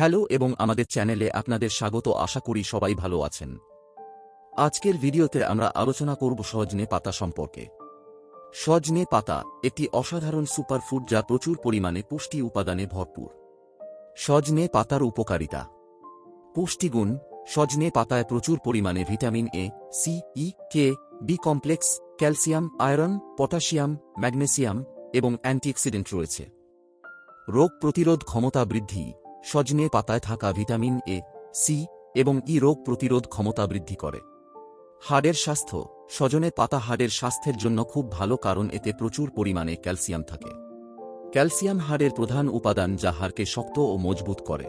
Hello এবং আমাদের চ্যানেলে আপনাদের স্বাগত। আশা করি সবাই ভালো আছেন। আজকের ভিডিওতে আমরা আলোচনা করব সজনে পাতা সম্পর্কে। সজনে পাতা একটি অসাধারণ সুপারফুড যা প্রচুর পরিমাণে পুষ্টি উপাদানে ভরপুর। সজনে পাতার উপকারিতা। পুষ্টিগুণ। সজনে পাতায় প্রচুর পরিমাণে vitamin A, C, E, K, B complex, calcium, iron, potassium, magnesium এবং অ্যান্টিঅক্সিডেন্ট রয়েছে। রোগ প্রতিরোধ ক্ষমতা বৃদ্ধি। সজনে পাতায় থাকা ভিটামিন এ, সি এবং ই রোগ প্রতিরোধ ক্ষমতা বৃদ্ধি করে। হাড়ের স্বাস্থ্য। সজনে পাতা হাড়ের স্বাস্থ্যের জন্য খুব ভালো কারণ এতে প্রচুর পরিমাণে ক্যালসিয়াম থাকে। ক্যালসিয়াম হাড়ের প্রধান উপাদান যা হাড়কে শক্ত ও মজবুত করে।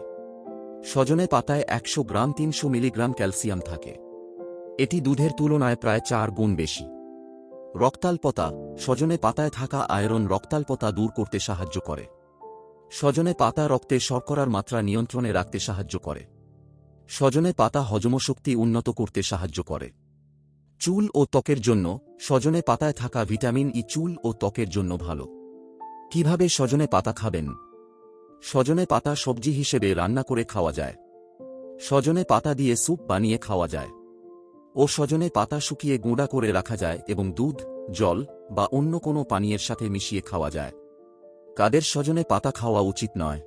সজনে পাতায় একশো গ্রাম তিনশো মিলিগ্রাম ক্যালসিয়াম থাকে। এটি দুধের তুলনায় প্রায় চার গুণ বেশি। রক্তাল্পতা। সজনে পাতায় থাকা আয়রন রক্তাল্পতা দূর করতে সাহায্য করে। সজনে পাতা রক্তে শর্করার মাত্রা নিয়ন্ত্রণে রাখতে সাহায্য করে। সজনে পাতা হজমশক্তি উন্নত করতে সাহায্য করে। চুল ও ত্বকের জন্য সজনে পাতায় থাকা ভিটামিন ই চুল ও ত্বকের জন্য ভালো। কীভাবে সজনে পাতা খাবেন? সজনে পাতা সবজি হিসেবে রান্না করে খাওয়া যায়। সজনে পাতা দিয়ে স্যুপ বানিয়ে খাওয়া যায়। ও সজনে পাতা শুকিয়ে গুঁড়া করে রাখা যায় এবং দুধ, জল বা অন্য কোনো পানীয়ের সাথে মিশিয়ে খাওয়া যায়। কাদের সজনে পাতা খাওয়া উচিত নয়।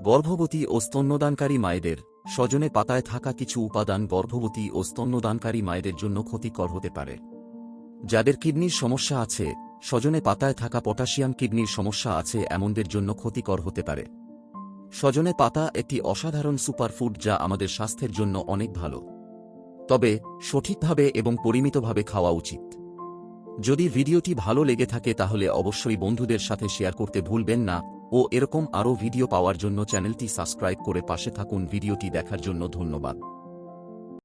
গর্ভবতী ও স্তন্যদানকারী মায়েদের সজনে পাতায় থাকা কিছু উপাদান গর্ভবতী ও স্তন্যদানকারী মায়েদের জন্য ক্ষতিকর হতে পারে। যাদের কিডনির সমস্যা আছে সজনে পাতায় থাকা পটাশিয়াম কিডনির সমস্যা আছে এমনদের জন্য ক্ষতিকর হতে পারে। সজনে পাতা একটি অসাধারণ সুপারফুড যা আমাদের স্বাস্থ্যের জন্য অনেক ভালো। তবে সঠিকভাবে এবং পরিমিতভাবে খাওয়া উচিত। যদি ভিডিওটি ভালো লেগে থাকে তাহলে অবশ্যই বন্ধুদের সাথে শেয়ার করতে ভুলবেন না, ও এরকম আরও ভিডিও পাওয়ার জন্য চ্যানেলটি সাবস্ক্রাইব করে পাশে থাকুন। ভিডিওটি দেখার জন্য ধন্যবাদ।